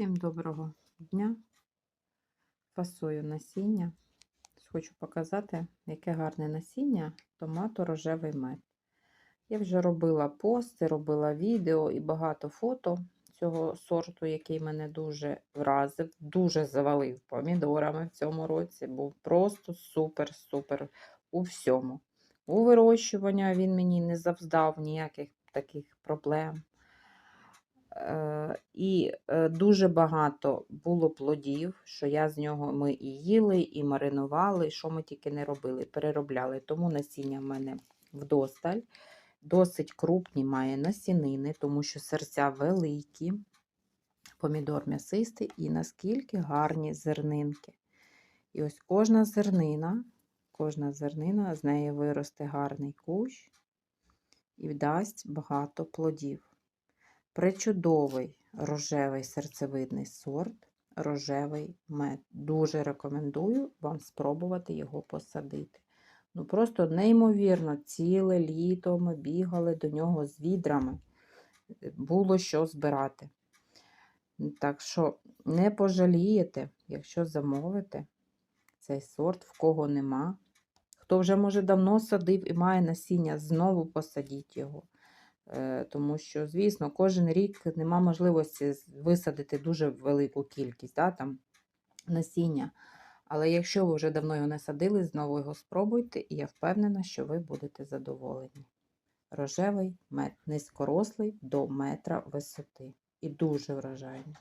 Всім доброго дня. Фасую насіння. Хочу показати, яке гарне насіння томату рожевий мед. Я вже робила пости, робила відео і багато фото цього сорту, який мене дуже вразив, дуже завалив помідорами в цьому році. Був просто супер-супер у всьому. У вирощуванні він мені не завдав ніяких таких проблем. Е, І е, дуже багато було плодів, що я з нього ми і їли, і маринували, і що ми тільки не робили, переробляли. Тому насіння в мене вдосталь. Досить крупні має насінини, тому що серця великі, помідор м'ясистий і наскільки гарні зернинки. І ось кожна зернина, кожна зернина, з неї виросте гарний кущ і дасть багато плодів. Причудовий рожевий серцевидний сорт, рожевий мед. Дуже рекомендую вам спробувати його посадити. Ну Просто неймовірно, ціле літо ми бігали до нього з відрами. Було що збирати. Так що не пожалієте, якщо замовите цей сорт, в кого нема. Хто вже, може, давно садив і має насіння, знову посадіть його. Е, Тому що, звісно, кожен рік нема можливості висадити дуже велику кількість да, там, насіння. Але якщо ви вже давно його не садили, знову його спробуйте, і я впевнена, що ви будете задоволені. Рожевий мед, низькорослий до метра висоти. І дуже вражайний.